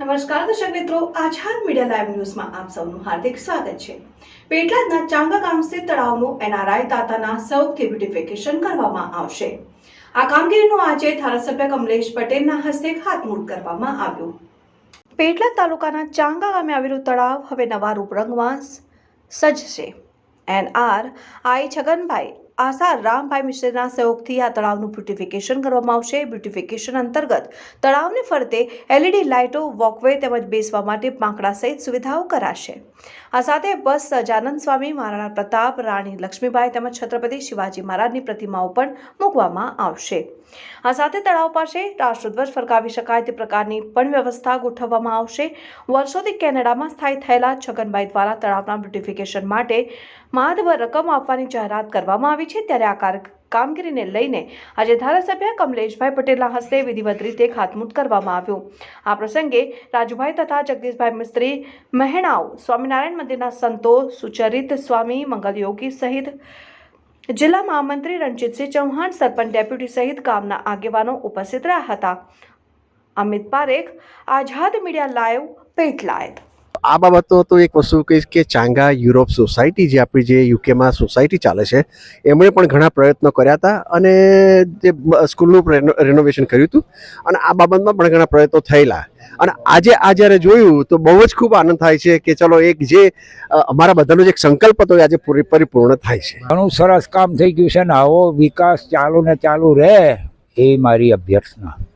નમસ્કાર દર્શક મિત્રો, આઝાદ મીડિયા લાઈવ ન્યૂઝમાં આપ સૌનું હાર્દિક સ્વાગત છે. પેટલાદના ચાંગા ગામ સ્થિત તળાવનું એનઆરઆઈ તાતાના સૌથી બ્યુટિફિકેશન કરવામાં આવશે. આ કામગીરીનું આજે ધારાસભ્ય કમલેશ પટેલના હસ્તે ખાતમુહૂર્ત કરવામાં આવ્યું. પેટલાદ તાલુકાના ચાંગા ગામે આવેલું તળાવ હવે નવા રૂપરંગમાં સજશે એનઆર આઈ છગનભાઈ આશા રામભાઈ મિશ્રના સહયોગથી આ તળાવનું બ્યુટિફિકેશન કરવામાં આવશે. બ્યુટિફિકેશન અંતર્ગત તળાવને ફરતે એલઈડી લાઇટો, વોકવે તેમજ બેસવા માટે પાંખડા સહિત સુવિધાઓ કરાશે. આ સાથે બસ સજાનંદ સ્વામી, મહારાણા પ્રતાપ, રાણી લક્ષ્મીબાઈ તેમજ છત્રપતિ શિવાજી મહારાજની પ્રતિમાઓ પણ મૂકવામાં આવશે. આ સાથે તળાવ પાસે રાષ્ટ્રધ્વજ ફરકાવી શકાય તે પ્રકારની પણ વ્યવસ્થા ગોઠવવામાં આવશે. વર્ષોથી કેનેડામાં સ્થાયી થયેલા છગનભાઈ દ્વારા તળાવના બ્યુટિફિકેશન માટે માધવ રકમ આપવાની જાહેરાત કરવામાં આવી છે ત્યારે આ કામગીરીને લઈને આજે ધારાસભ્ય કમલેશભાઈ પટેલના હસ્તે વિધિવત રીતે ખાતમુહૂર્ત કરવામાં આવ્યું. આ પ્રસંગે રાજુભાઈ તથા જગદીશભાઈ મિસ્ત્રી મહેણાઓ સ્વામિનારાયણ મંદિરના સંતો, સુચરિત સ્વામી, મંગલયોગી સહિત જિલ્લા મહામંત્રી રણજીતસિંહ ચૌહાણ, સરપંચ, ડેપ્યુટી સહિત ગામના આગેવાનો ઉપસ્થિત રહ્યા હતા. અમિત પારેખ, આઝાદ મીડિયા લાઈવ પેટલાયત આ બાબતનો તો એક વસ્તુ કહીશ કે ચાંગા યુરોપ સોસાયટી જે આપણી જે યુકેમાં સોસાયટી ચાલે છે, એમણે પણ ઘણા પ્રયત્નો કર્યા હતા અને જે સ્કૂલનું રેનો- રેનોવેશન કર્યું હતું અને આ બાબતમાં પણ ઘણા પ્રયત્નો થયેલા. અને આજે આ જ્યારે જોયું તો બહુ જ ખૂબ આનંદ થાય છે કે ચલો એક જે અમારા બધાનો જે એક સંકલ્પ હતો એ આજે પૂરી, પરિપૂર્ણ થાય છે. ઘણું સરસ કામ થઈ ગયું છે ને આવો વિકાસ ચાલુ ને ચાલુ રહે એ મારી અભ્યર્થના.